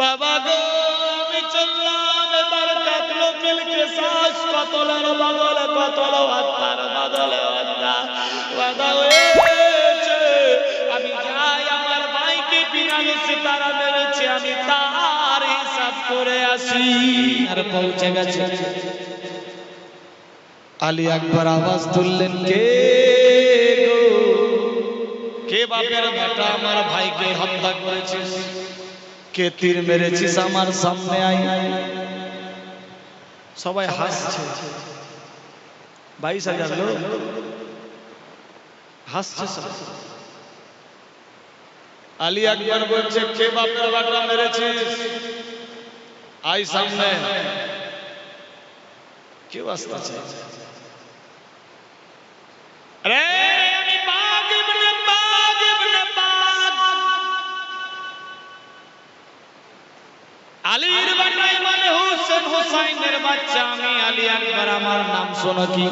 বাবা গো আমি চললাম এবার কাটলো মিলকে শ্বাস কতলের বদলে কতল হত্যার বদলে হত্যা বাবা হয়েছে। আমি যাই আমার ভাইকে বিনা দোষে তারা মেরেছে আমি তার হিসাব করে আসি। আর পৌঁছে গেছে। আলী আকবর আওয়াজ তুললেন কে গো? কে বাপের বেটা আমার ভাইকে হত্যা করেছিস কে তীর মেরেছিস আমার সামনে আই সবাই হাসছে বাইশ হাজার লোক হাসছে সব। আলী আকবর বলছে কে বাপের বেটা মেরেছিস আই সামনে কেউ আসতেছে আরে বাচ্চা আমি আলী আকবর, আমার নাম শোনো কি?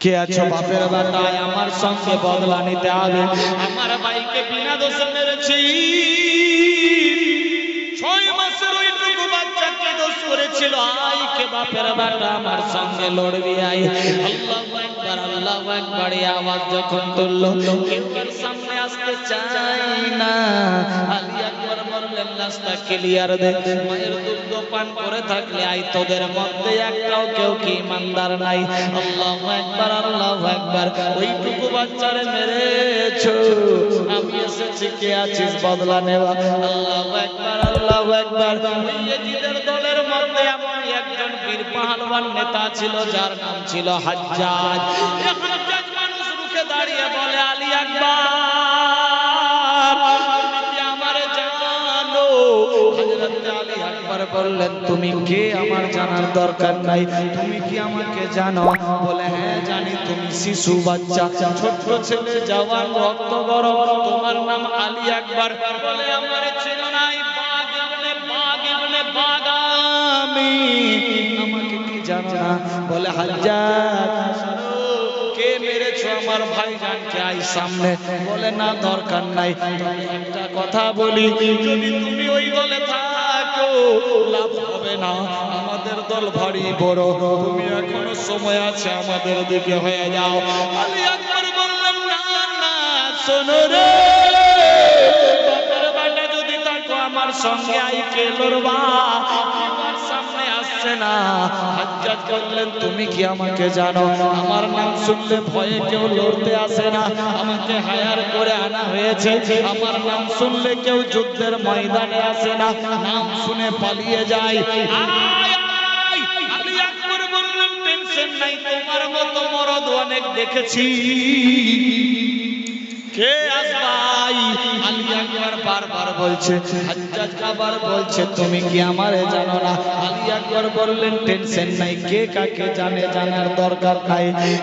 কে আছো বাপের বাটায়? আমার সঙ্গে বদলা নিতে হবে। আমার ভাইকে বিনা দোষে মেরেছি। ছয় মাসের ওইটুকু বাচ্চাকে দোষ করেছিল। আই বাপের বাটা, আমার সঙ্গে লড়বি আই। আল্লাহু আকবার আল্লাহু আকবার। আওয়াজ যখন তুললো, কেউ সামনে আসতে চাই না। আলী আকবর বললেন রাস্তা ক্লিয়ার দে। মায়ের দুধ পান করে থাকলে আই তোদের মধ্যে একটাও কেউ কি ইমানদার নাই। আল্লাহু আকবার আল্লাহু আকবার, ওইটুকু বাচ্চারে মেরেছো। আমি এসেছি, কে আছিস বদলা নেওয়া? আল্লাহু আকবার আল্লাহু আকবার। ওই দলের মধ্যে এমন একজন বীর পাহলওয়ান নেতা ছিল, যার নাম ছিল হাজ্জাজ তুমি কে? আমার জানার দরকার নাই। তুমি কি আমাকে জানো? বলে হ্যাঁ জানি তুমি শিশু বাচ্চা। ছোট্ট ছেলে জওয়ান রক্ত গরম। তোমার নাম আলী আকবর। বলে, আমার ছিল নাই। বাগ ইবনে বাগ ইবনে বাগ আমি। আমাকে কি জানো বলে মেরেছো আমার ভাইজানকে আই সামনে, বলে, না, দরকার নাই। একটা কথা বলি, যদি তুমি ওই দলে থাকো, লাভ হবে না। আমাদের দল ভারী বড়। তুমি এখনও সময় আছে আমাদের দিকে হয়ে যাও। আলী আকবর বললেন, না না, শোনো রে। বাপের যদি থাকো, আমার সঙ্গে আই কে লড়বা। আসছে না। হাজ্জাজ বললেন, তুমি কি আমাকে জানো? আমার নাম শুনলে ভয়ে কেউ লড়তে আসে না। আমাকে হায়ার করে আনা হয়েছে। আমার নাম শুনলে কেউ যুদ্ধের ময়দানে আসে না। নাম শুনে পালিয়ে যায়। বললেন, টেনশন নাই, তোমার মতো মরদ অনেক দেখেছি। কে আসবাই আলী আকবর বারবার বলছে, হাজ্জাজ আবার বলছে, তুমি কি আমারে জানো না? আলী আকবর বললেন টেনশন নাই, কে কাকে জানে, জানার দরকার নাই।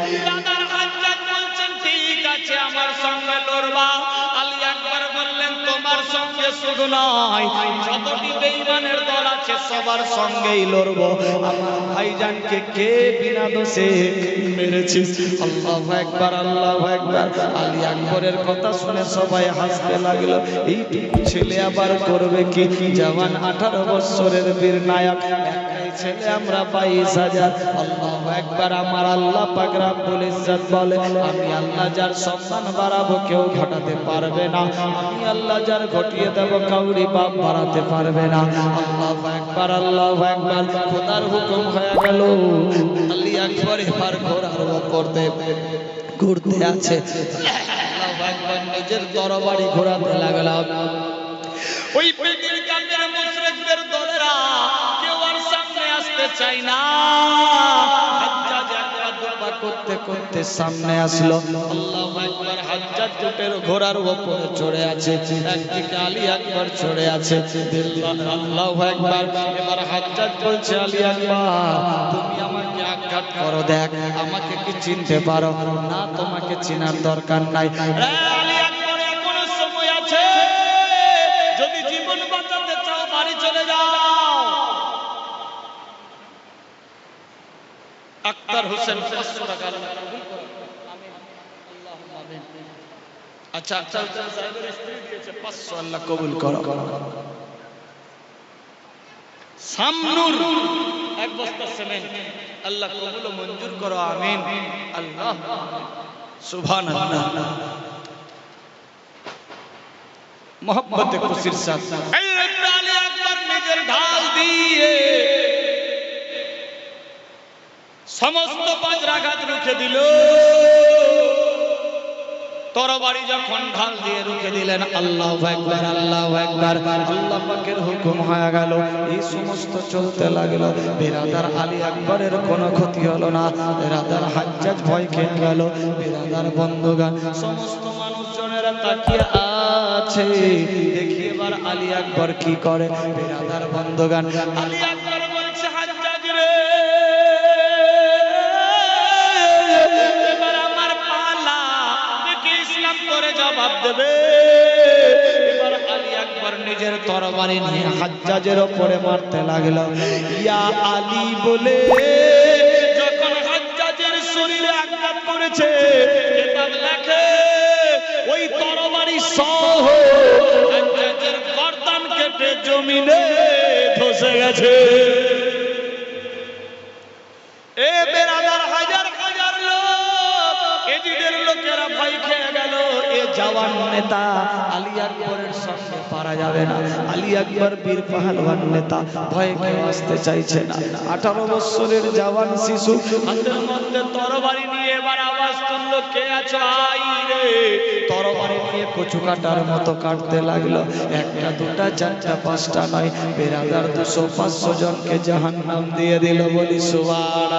সবার সঙ্গেই লড়বো। কে বিনা দোষে আল্লাহু আকবার, আল্লাহু একবার কথা শুনে সবাই হাসতে লাগল। ছেলে আবার করবে কি? জওয়ান আঠারো বছরের বীর নায়ক ছেলে আমরা বাইশ হাজার। আল্লাহু আকবার আমার আল্লাহ পাক রাব্বুল ইজ্জত বলে, আমি আল্লাহ যার সম্মান বাড়াবো কেউ ঘটাতে পারবে না। আমি আল্লাহ যার ঘটিয়ে দেবো কাউরি বাপ বাড়াতে পারবে না। আল্লাহু আকবার আল্লাহ আকবার খোদার হুকুম হয়ে গেল। আলী আকবর এবার উপর দেবে ঘুরতে আছে। নিজের তরবারি ঘোরাতে লাগলাম। ওই পেটের কাপের চায় না। করতে করতে সামনে আসলো। আল্লাহু আকবার হাজ্জাজ জুটের ঘোড়ার উপরে চড়ে আছে। একদিকে আলী আকবর চড়ে আছে। আল্লাহু আকবার এবার হাজ্জাজ বলছে আলী তুমি আমাকে আঘাত করো দেখ আমাকে কি চিনতে পারো? না তোমাকে চিনার দরকার নাই। স্ত্রী দিয়েছে পাঁচশো আল্লাহ কবুল করো সামনুর এক বস্তা সিমেন্ট আল্লাহ কবুল ও মঞ্জুর করো আমিন আল্লাহ সুবহানাল্লাহ মোহব্বতে খুশির সাথে হযরত আলী আকবর নিজের ঢাল দিয়ে সমস্ত বজ্রাঘাত রুখে দিল। যখন আল্লাহ আল্লাহ হুকুম গেল। এই সমস্ত চলতে লাগল। আকবরের কোনো ক্ষতি হলো না। হাজ্জাজ ভয় বন্ধুগান সমস্ত আছে। দেখি এবার আলী আকবর কি করে। বিরাদার বন্ধুগান আলী দেবে। আকবর নিজের তরবারি নিয়ে হাজ্জাজের ওপরে মারতে লাগল। ইয়া আলী বলে, যখন হাজ্জাজের শরীরে আঘাত করেছে ওই তরবারি সহ হাজ্জাজের গর্দান কেটে জমিনে ধসে গেছে। জওয়ান নেতা, আলী আকবরের সঙ্গে পারা যাবে না। আলী আকবর বীর পাহালওয়ান নেতা, ভয়ে কেউ আসতে চাইছে না। আঠারো বছরের জওয়ান শিশু, হাতের মধ্যে তরবারি নিয়ে এবার আওয়াজ তুললো, কে আছো? আই রে! তরবারি নিয়ে কচু কাটার মতো কাটতে লাগল। একটা, দুটা, চারটা, পাঁচটা নয়, বেরাদার দুশো, পাঁচশো জনকে জাহান্নাম দিয়ে দিল বলি সুবার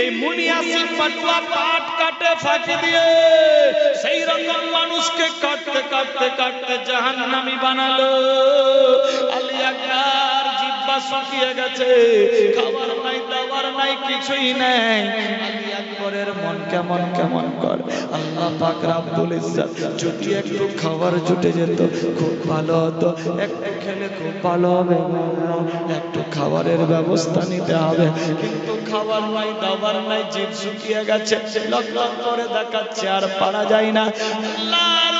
এই মুনিয়াসি পাটলা পাট কাটে ফাঁকি দিয়ে, সেই রকম মানুষকে কাটতে কাটতে কাটতে জাহান্নামি বানালো। আলী আকবর জিব্বা শুকিয়ে গেছে, খাবার নাই, দাবার নাই, কিছুই নাই। আলী আকবরের মন কেমন কেমন কর? আল্লাহ পাক রাব্বুল ইজ্জত যদি একটু খাবার জুটে যেত, খুব ভালো হতো। একটু খেলে খুব ভালো হবে। একটু খাবারের ব্যবস্থা নিতে হবে। কিন্তু খাবার নাই, দাবার নাই, জিভ শুকিয়ে গেছে। লক লক করে দেখাচ্ছে, আর পারা যায় না। আল্লাহর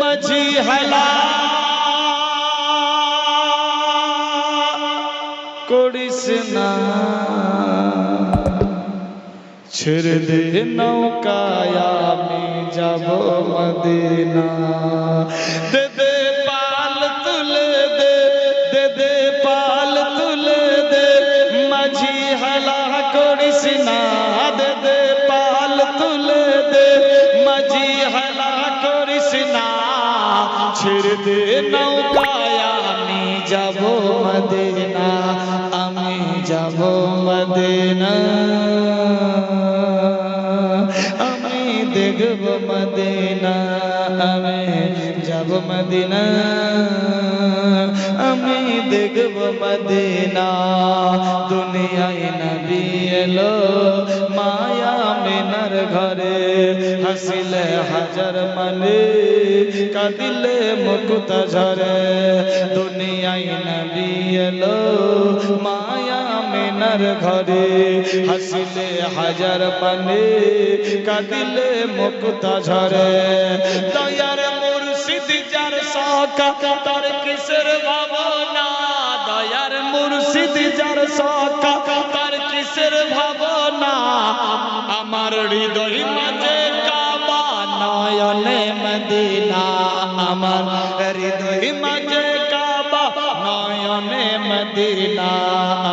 মাঝি হেলা করিস না ছেড়ে দে নৌকায় আমি যাব মদিনা দে দে মদিনা আমি যাব মদিনা আমি দেখব মদিনা দুনিয়ায় নবী এলো মায়া মিনার ঘরে হাসিলে হাজার মানে কাঁদিলে মুকুত ঝরে দুনিয়ায় নবী এলো মায়া মিনার ঘরে হাসিলে হাজার মানে কাঁদিলে মুকুত ঝরে। দয়ার মুর্শিদ যার সকা তার কিসের ভাবনা? দয়ার মুর্শিদ যার সকা তার কিসের ভাবনা? আমার হৃদয় মাঝে কাবা, নয়নে মদিনা। আমার হৃদয় মাঝে কাবা, নয়নে মদিনা।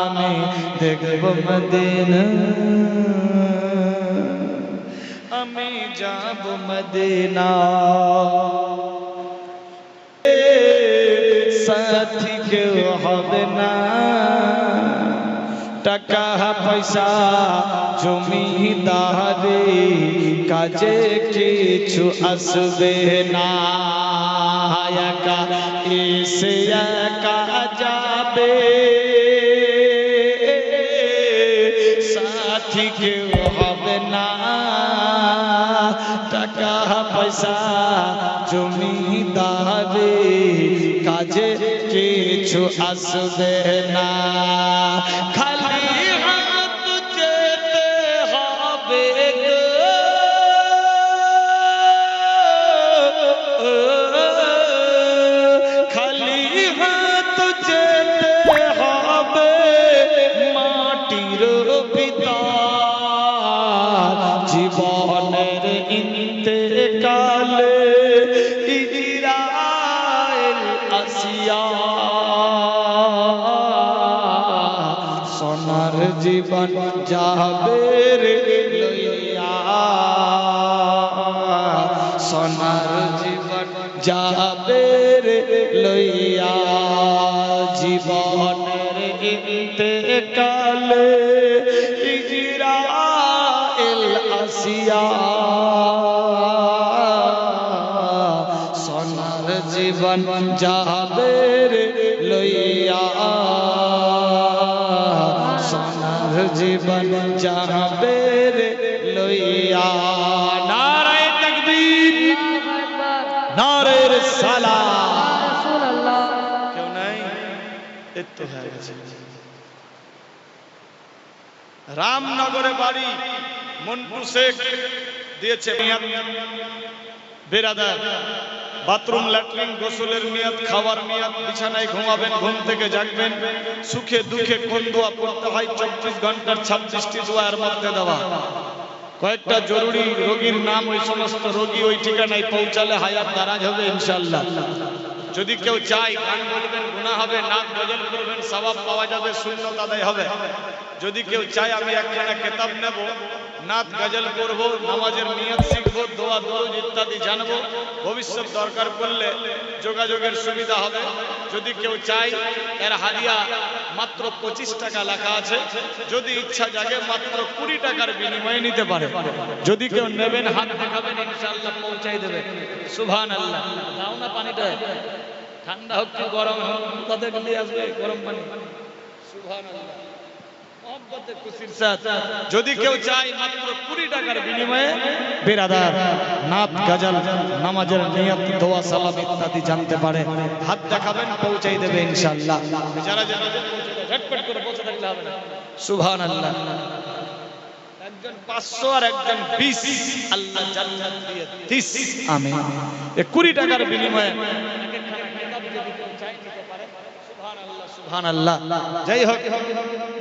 আমি দেখব মদিনা আমি যাব মদিনা সাথী কেউ হবে না টাকা পয়সা জমিদারি কাজে কিছু আসবে না একা এসে একা যাবে জমিদারে কাজে কিছু আসবে না। খালি হাত যেতে হবে খালি হাত যেতে হবে মাটির পিতা। জীবনের ইন্তে জীবন যাবে রে লইয়া সোনার জীবন যাবে রে লইয়া জীবনের ইন্তেকালে ইজরাইল আসিয়া সোনার জীবন যাবে তো হয়ে গেছে। রামনগরে বাড়ি মন্টু শেখ দিয়েছে। বেরাদার বাথরুম, ল্যাট্রিন, গোসলের মেয়াদ খাবার মেয়াদ, বিছানায় ঘুমাবেন, ঘুম থেকে জাগবেন, সুখে দুঃখে কোন দোয়া পড়তে হয়, চব্বিশ ঘণ্টার ছাব্বিশটি দোয়ার মধ্যে দেওয়া। কয়েকটা জরুরি রোগীর নাম ওই সমস্ত রোগী ওই ঠিকানায় পৌঁছালে হায়াত দারাজ হবে ইনশাল্লাহ যদি কেউ চায় গান বলবেন গুণা হবে নাক গজল করবেন সবাব পাওয়া যাবে শূন্য তাদের হবে। যদি কেউ চায়, আমি একখানা কেতাব নেব। নাত গজল করব, নামাজের নিয়ত শিখব, দোয়া দরুদ ইত্যাদি জানব। ভবিষ্যৎ দরকার পড়লে যোগাযোগের সুবিধা হবে। যদি কেউ চায়, এর হাদিয়া মাত্র পঁচিশ টাকা লেখা আছে। যদি ইচ্ছা জাগে, মাত্র কুড়ি টাকার বিনিময়ে নিতে পারে। যদি কেউ নেবেন, হাত দেখাবেন, ইনশাআল্লাহ পৌঁছাই দেবে। সুভান আল্লাহ দাও না পানিটা। ঠান্ডা হোক কি গরম হোক, তাদের আসবে গরম পানি। সুভান আল্লাহ যদি কেউ চায় মাত্র কুড়ি টাকার বিনিময়ে বেরাদার নাত গাজাল নামাজের নিয়ত দোয়া সালাম ইত্যাদি জানতে পারে। হাত দেখাবেন পৌঁছাই দেবে ইনশাআল্লাহ। যারা যারা ঝটপট করে পৌঁছে থাকলে হবে না। সুবহান আল্লাহ একজন পাঁচশো আর একজন বিশ আল্লাহ জান্নাত দিয়ে তিস আমিন। কুড়ি টাকার বিনিময়ে সুবহান আল্লাহ যাই হোক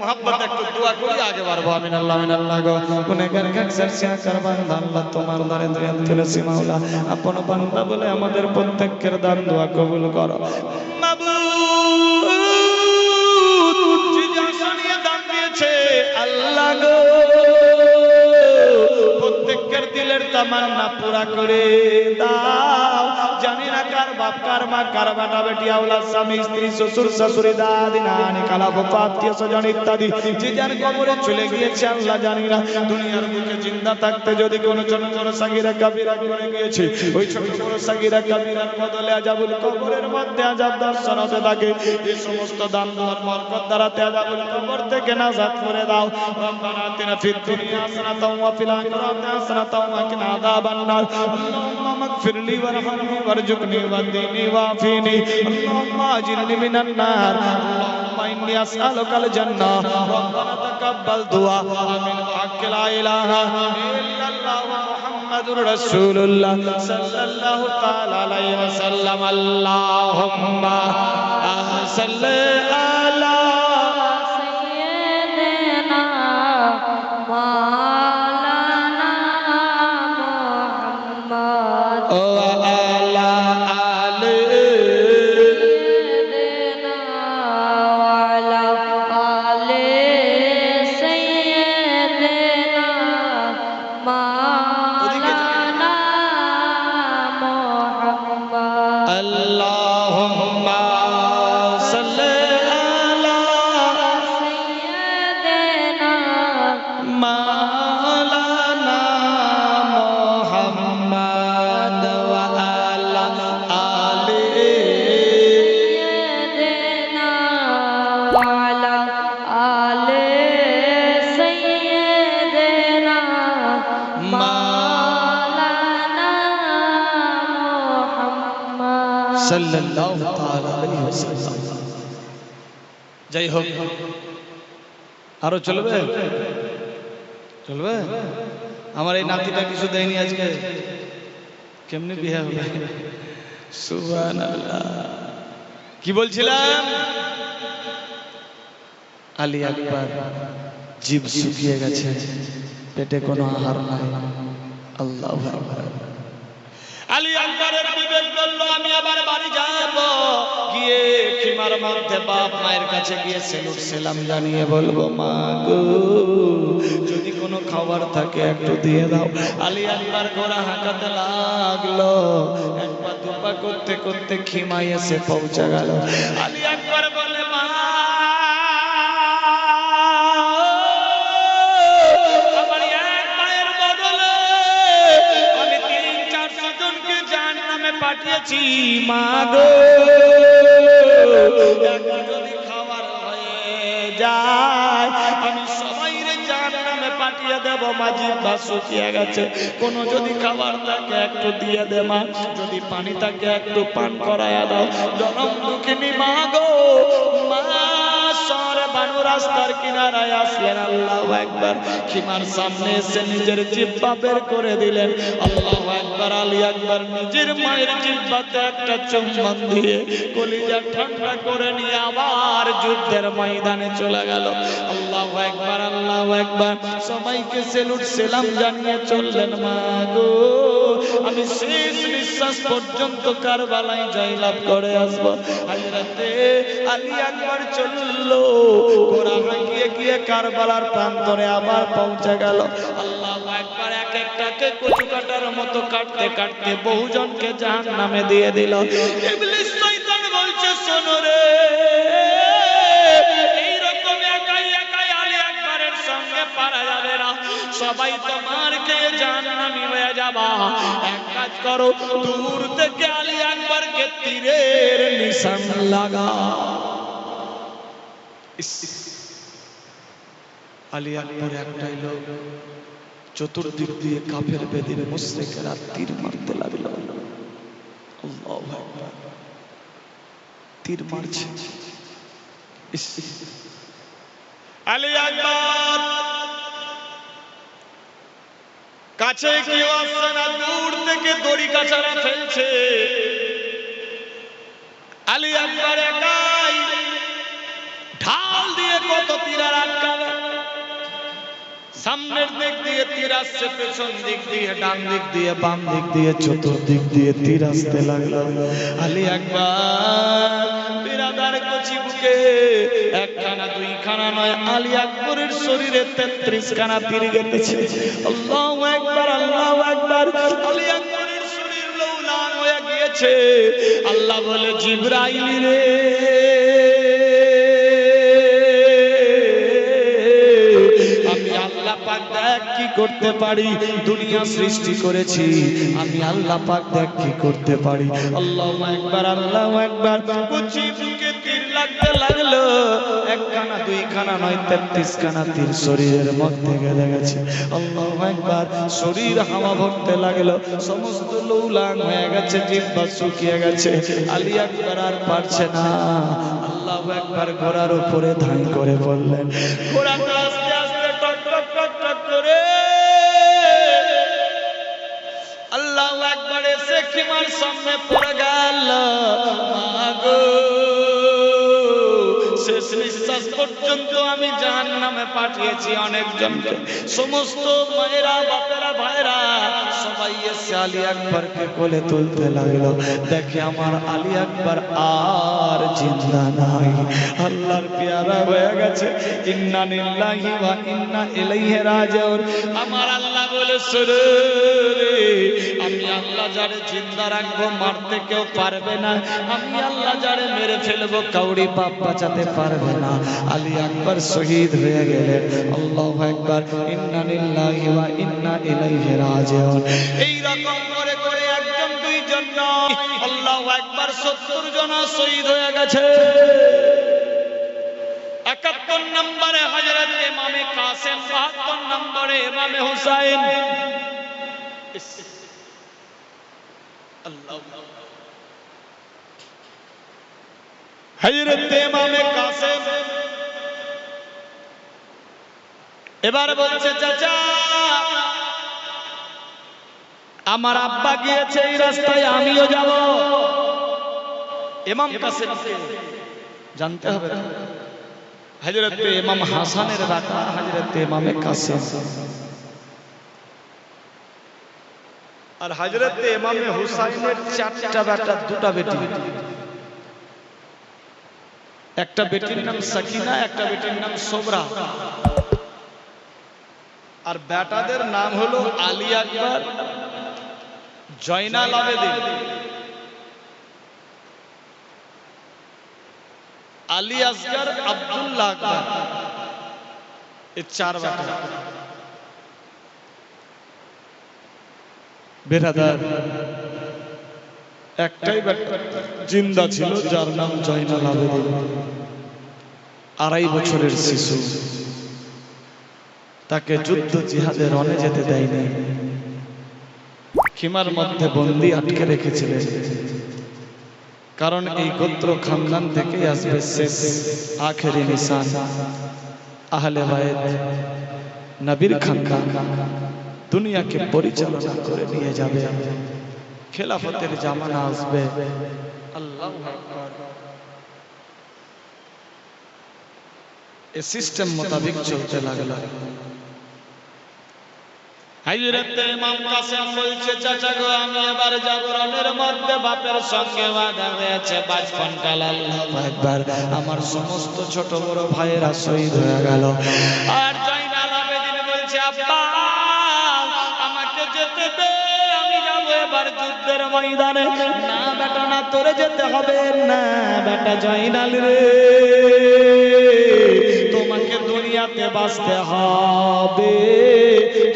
মোহাম্মত একটু দোয়া করি আগে বাড়বো। আমিন আল্লাহ আমিন আল্লাহ গো। গুনেগার কাকসার সিয়া করবান আল্লাহ তোমার দরে দয়া তুলসী মাওলা। আপন বান্দা বলে আমাদের প্রত্যেকের দান দোয়া কবুল করো। মাবুদ যে আসনিয়ে দান দিয়েছে। আল্লাহ গো। দিলের তামান্না পুরা করে দাও। জানি না কার বাপ, কার মা, কার বেটা, বেটি আওলা স্বামী, স্ত্রী, শ্বশুর, শাশুড়ি, দাদি, নানি, কালা বাবা আত্মীয় স্বজন ইত্যাদি। যে যার কবরে চলে গিয়েছে, আল্লাহ জানি না। দুনিয়ার বুকে জিন্দা থাকতে যদি কোনো ছোট ছোট সাগিরা কাবিরা করে গিয়েছে, ওই ছোট ছোট সাগিরা কাবিরার বদলে আজাবুল কবরের মধ্যে আজাব দর্শন হতে থাকে। এই সমস্ত দান দেওয়ার বরকত দ্বারা আজাবুল কবর থেকে নাজাত করে দাও। রব্বানা আতিনা ফিদ দুনিয়া হাসানাতাও ওয়া ফিল আখিরাতি হাসানাতাও ওয়া وقنا عذاب النار اللهم اغفر لي وارحمني وارزقني وديني وعافني اللهم اجرني من النار اللهم اني اسالك الجنه ربنا تقبل دعاء من حق لا اله الا الله محمد رسول الله صلى الله تعالى عليه وسلم اللهم صل على যাই হোক আরও চলবে? চলবে? আমার এই নাতিটা কিছু দেয়নি আজকে। কেমনি বিয়ে হবে? কি বলছিলাম? আলী আকবর, জীব শুকিয়ে গেছে, পেটে কোনো আহার নাই। আল্লাহ আলী আকবরের বিবেক বলল, আমি আবার বাড়ি যাব। গিয়ে খিমার মধ্যে বাপ মায়ের কাছে গিয়ে সেলুট সেলাম জানিয়ে বলব মা গো, যদি কোনো খাবার থাকে একটু দিয়ে দাও। আলী আকবর ঘোড়া হাঁকাতে লাগল। এক পা দুপা করতে করতে খিমাই এসে পৌঁছে গেল। আলী পাঠিয়েছি মা গো। যদি খাবার হয়ে যায়। আমি সবাই জাহান্নামে পাঠিয়ে দেব মাঝি বা শুকিয়ে গেছে। কোন যদি খাবার থাকে, একটু দিয়ে দে, মা। যদি পানি থাকে, একটু পান করায় দাও। জনম দুঃখিনী, মা গো। মা বানু রাস্তার কিনারায় আসলেন? আল্লাহ একবার খিমার সামনে এসে নিজের জিব্বা বের করে দিলেন। আল্লাহ একবার আলী একবার নিজের মায়ের জিব্বাতে একটা চুম্বন দিয়ে কলিজা ঠান্ডা করে নিয়ে আবার যুদ্ধের ময়দানে চলে গেল। আল্লাহ একবার আল্লাহ একবার সবাইকে সেলুট, সেলাম জানিয়ে চললেন, মা গো। আমি শেষ নিঃশ্বাস পর্যন্ত কারবালায় জয়লাভ করে আসব। হাজরাতে আলী একবার চলল। ঘোড়া হাঁকিয়ে গিয়ে কারবালার প্রান্তরে আবার পৌঁছে গেল। আল্লাহ একবার এক একটাকে কচু কাটার মতো কাটতে কাটতে বহুজনকে জাহান নামে দিয়ে দিল। ইবলিস শয়তান বলছে, শোনো রে, এইরকম একাই একাই আলী সঙ্গে পারা যাবে না। সবাই তোমার যাবা কাজ করো, দূর থেকে আলী আকবরকে তীরের নিশান লাগা। আকবর একটাই লোক, চতুর্দিক দিয়ে কাফের বেদির মুশ্রিকেরা তীর মারতে লাগল। তীর মারছে। আকবর। কাছে কেউ আসছে না, দূর থেকে দড়ি কাছারা ফেলছে আলী আকবর একাই ঢাল দিয়ে কত তীরার আটকাবে। সামনের দিক দিয়ে তীর আসছে, পেছন দিক দিয়ে, ডান দিক দিয়ে, বাম দিক দিয়ে, চতুর্দিক দিয়ে তীর আসতে লাগল। আলী একবার বিরাদার কচি বুকে, একখানা, দুইখানা নয়, আলী আকবরের শরীরে তেত্রিশ খানা তীর গেতেছে আল্লাহ একবার আল্লাহ একবার আলী আকবরের শরীর লৌলান হয়ে গিয়েছে। আল্লাহ বলে, জিব্রাইল রে। করতে পারি? দুনিয়া সৃষ্টি করেছি। আমি আল্লাহ পাক দেখ কি করতে পারি। আল্লাহ একবার আল্লাহ একবার কুচি বুকে তীর লাগতে লাগল। একখানা দুইখানা নয়, তেত্রিশ খানা তীর শরীরের মধ্যে গেলে গেছে। আল্লাহ একবার শরীর হাওয়া ভরতে লাগল। সমস্ত লৌলাং হয়ে গেছে, জিব্বা শুকিয়ে গেছে। আলী একবার আর পারছে না। আল্লাহ একবার ঘোড়ার উপরে ধান করে বললেন ঘোড়াটা আল্লাহ একবার এসে খিমার সামনে পড়ে গেল। আমি জাহান নামে পাঠিয়েছি অনেকজনকে। সমস্ত মায়েরা, বাপেরা ভাইরা সবাই এসে আলী আকবরকে কোলে তুলতে লাগল। দেখে আমার আলী আকবর আর জিন্দা নাই। আল্লাহর পেয়ারা হয়ে গেছে। ইন্না নিল্লাহি ওয়া ইন্না ইলাইহি রাজিউন। আমার আল্লাহ বলে আমি আল্লাহ যারে জিন্দা রাখব, মারতে কেউ পারবে না। আমি আল্লাহ যারে মেরে ফেলব, কাউরি পাপ বাঁচাতে পারবে না। আলী আকবর শহীদ হয়ে গেলেন। আল্লাহু আকবার। ইন্না লিল্লাহি ওয়া ইন্না ইলাইহি রাজিউন। এই রকম করে করে একজন, দুইজন নয়, আল্লাহু আকবার 70 জন শহীদ হয়ে গেছে। একাত্তর নম্বরে হজরত ইমামে কাসেম, বাহাত্তর নম্বরে ইমামে হুসাইন। হজরত ইমামে কাসেম। এবার বলছে, চাচা, আমার আব্বা গিয়েছে এই রাস্তায়, আমিও যাব। ইমাম কাসেম। জানতে হবে হজরত ইমাম হাসানের বেটা হজরত ইমামে কাসিম আর হজরত ইমামে হুসাইনের চারটা বেটা দুটা বেটি একটা বেটির নাম সাকিনা একটা বেটির নাম সোবরা আর বেটাদের নাম হলো আলী আকবর জয়নাল আবেদিন আলী আসগর আব্দুল্লাহ আকবর। চার বেটা বেরাদার একটাই জিন্দা ছিল যার নাম জয়নাল আবেদিন আড়াই বছরের শিশু। তাকে যুদ্ধ জিহাদে রনে যেতে দেয়নি। খিমার মধ্যে বন্দি আটকে রেখেছিলেন। কারণ এই গোত্র খানদান থেকে আসবে শেষ, আখেরি নিশান। আহলে বায়েত নবীর খানদান দুনিয়াকে পরিচালনা করে নিয়ে যাবে। খেলাফতের জামানা আসবে। আল্লাহ এ সিস্টেম মোতাবেক চলতে লাগল। বলছে মধ্যে আকবার, আমার সমস্ত ছোট বড় ভাইয়েরা শহীদ হয়ে গেল। আর জয়নাল বলছে আমাকে যেতে দে, আমি যাব এবার যুদ্ধের ময়দানে। না বেটা, না, তোরে যেতে হবে না, বেটা জয়নাল রে। দুনিয়াতে বাঁচতে হবে।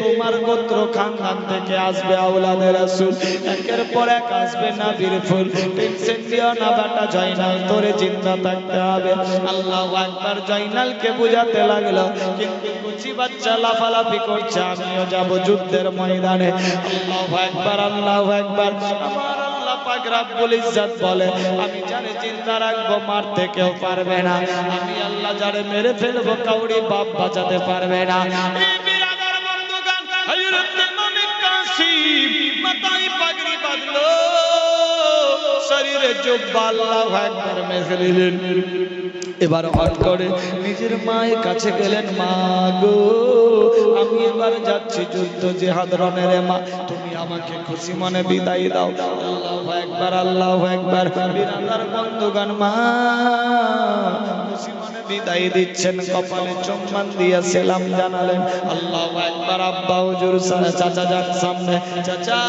তোমার গোত্র খানদান থেকে আসবে আউলাদের রাসূল। একের পর এক আসবে না বীরফুল টেনশন দিও না বেটা জয়নাল, তোরে জিন্দা থাকতে হবে। আল্লাহু আকবার জয়নালকে বুঝাতে লাগল, কিন্তু কুচি বাচ্চা লাফালাফি করছে, আমিও যাব যুদ্ধের ময়দানে। আল্লাহু আকবার আল্লাহু আকবার। আমার পাক রাব্বুল ইজ্জত বলে আমি জানি চিন্তা রাখব মারতে কেউ পারবে না। আমি আল্লাহ যারে মেরে ফেলব কাউরি বাপ বাঁচাতে পারবে না। এই বিরাদার বন্ধুগণ হযরত ইমাম কাসিম মাথায় পাগড়ি বাঁধলো। শরীরে জুব্বা আল্লাহু আকবার মেখে দিলেন। এবার হট করে নিজের মায়ের কাছে গেলেন, মা গো, আমি এবার যাচ্ছি যুদ্ধ জেহাদ রনের মা, তুমি আমাকে খুশি মনে বিদায় দাও। আল্লাহু একবার আল্লাহ একবার বিরাদার বন্ধুগান মা, খুশি মনে বিদায় দিচ্ছেন। কপালে চম্মান দিয়ে সেলাম জানালেন, আল্লাহ একবার আব্বা, হুজুর চাচা যান সামনে। চাচা!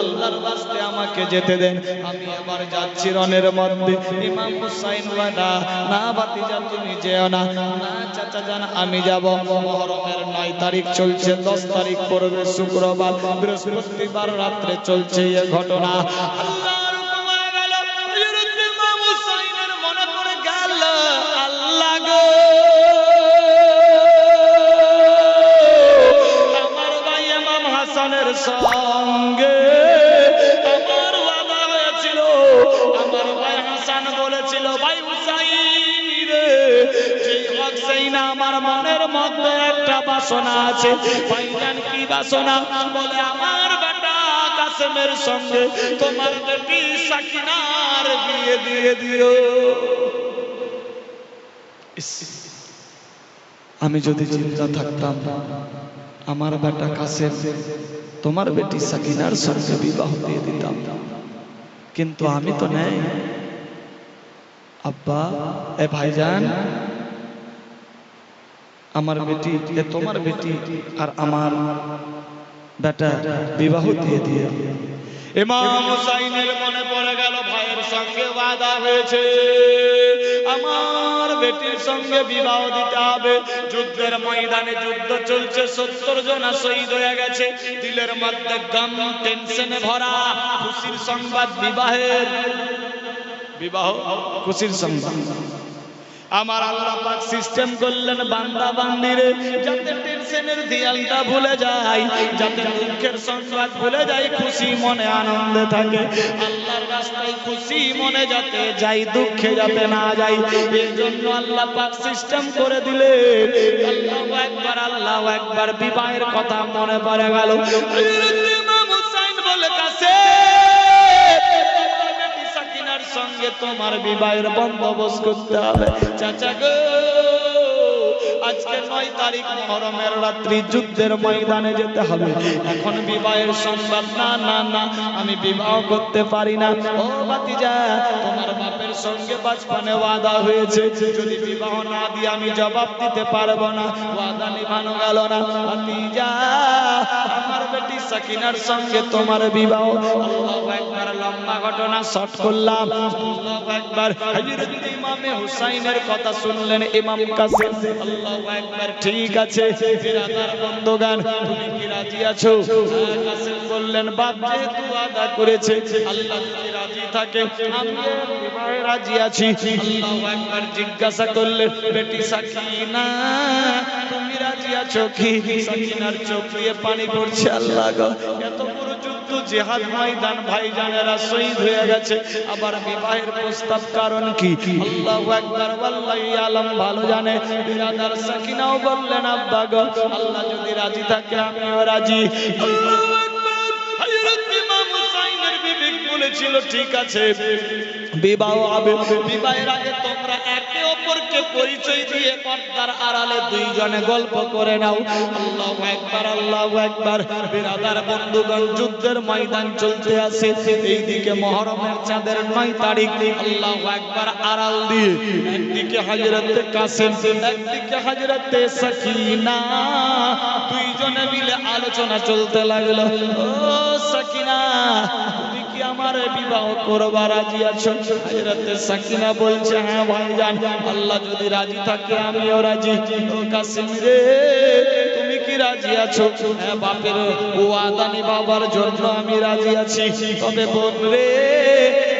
আল্লাহর বাস্তে আমাকে যেতে দেন। আমি এবার যাচ্ছি রনের মধ্যে। ইমাম হুসাইন ওয়াদা না বাতিজা তুমি যেও না। না, চাচা জান, আমি যাব। মহরমের নয় তারিখ চলছে, দশ তারিখ পড়বে শুক্রবার। বৃহস্পতিবার রাত্রে চলছে এ ঘটনা। আল্লাহর বাসনা আছে। ভাইজান কি বাসনা? বলে, আমার বেটা কাসেমের সঙ্গে তোমার বেটি সাকিনার বিয়ে দিয়ে দিও। আমি যদি চিন্তা থাকতাম, আমার বেটা কাসেম তোমার বেটি সাকিনার সঙ্গে বিবাহ দিয়ে দিতাম। কিন্তু আমি তো নেই। আব্বা, এ ভাইজান আমার বেটি, এ তোমার বেটি আর আমার বেটা বিবাহ দিয়ে দিয়ে। ইমাম হুসাইনের মনে পড়ে গেল, ভাইয়ের সঙ্গে ওয়াদা হয়েছে। আমার বেটির সঙ্গে বিবাহ দিতে হবে। যুদ্ধের ময়দানে যুদ্ধ চলছে, সত্তর জন শহীদ হয়ে গেছে। দিলের মধ্যে গম, টেনশনে ভরা, খুশির সংবাদ বিবাহের। বিবাহ, খুশির সংবাদ। আমার আল্লাহ পাক সিস্টেম করলেন বান্দা বান্দিরে। যাতে টেনশনের দিয়ালটা ভুলে যায়, যাতে দুঃখের সংবাদ ভুলে যায়, খুশি মনে আনন্দে থাকে। আল্লাহর রাস্তায় খুশি মনে যাতে যাই, দুঃখে যাতে না যাই। এই জন্য আল্লাহ পাক সিস্টেম করে দিলেন। আল্লাহু একবার আল্লাহু একবার বিবাহের কথা মনে পড়ে গেল। সঙ্গে তোমার বিবাহের বন্দোবস্ত করতে হবে। চাচা গো আজকে নয় তারিখ মহরমের রাত্রি, যুদ্ধের ময়দানে যেতে হবে। এখন বিবাহের সংবাদ, না না না, আমি বিবাহ করতে পারি না। ও ভাতিজা, তোমার বাপের সঙ্গে বাঁচপানে ওয়াদা হয়েছে। যদি বিবাহ না দিয়ে আমি জবাব দিতে পারব না। ওয়াদা নিভানো গেল না। ভাতিজা, আমার বেটি সাকিনার সঙ্গে তোমার বিবাহ। একবার লম্বা ঘটনা শর্ট করলাম। একবার হযরত ইমামে হুসাইনের কথা শুনলেন, ইমাম কাসিম, আল্লাহু ঠিক আছে। বিরাদার বন্ধুগান তুমি কি রাজি আছো? বললেন বাপ যেহেতু আদা করেছে আল্লাহ যদি রাজি থাকে আমি বিবাহে রাজি আছি। আল্লাহু জিজ্ঞাসা করলেন বেটি সাকিনা তুমি রাজি আছো কি? সাকিনার চোখ দিয়ে পানি পড়ছে আল্লাহ গো এত বড় জেহাদ ময়দান ভাইজানেরা শহীদ হয়ে গেছে। আবার বিবাহের প্রস্তাব কারণ কি? আল্লাহু আকবার আলম, ভালো জানে। সাকিনাও বললেন, আব্বা গো, আল্লাহ যদি রাজি থাকে, আমিও রাজি। ঠিক আছে, বিবাহ হবে। বিবাহের আগে তোমরা একে অপরকে পরিচয় দিয়ে পর্দার আড়ালে দুইজনে গল্প করে নাও। আল্লাহ একবার আল্লাহু একবার বিরাদার বন্ধুগণ, যুদ্ধের ময়দান চলতে আছে। এইদিকে মহরমের চাঁদের নয় তারিখ। আল্লাহ একবার আড়াল দিয়ে। একদিকে হযরতে কাসেম, একদিকে হযরতে সাকিনা। দুইজনে মিলে আলোচনা চলতে লাগল। ও সাকিনা কি আমার বিবাহ করবার রাজি আছো হযরতে সাকিনা বলছে হ্যাঁ ভাইজান, আল্লাহ যদি রাজি থাকে, আমিও রাজি। ও কাসিম রে, তুমি কি রাজি আছো? হ্যাঁ বাপের ওয়াদা নিভাবার জন্য আমি রাজি আছি। তবে বোন রে,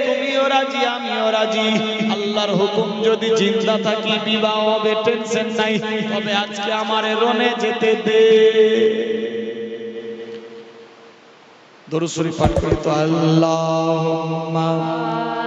তুমিও রাজি, আমিও রাজি। আল্লাহর হুকুম যদি জিন্দা থাকি, বিবাহ হবে টেনশন নাই। তবে আজকে আমার রনে যেতে দে। দরুদ শরীফ পাঠ করি তো। আল্লাহুম্মা صل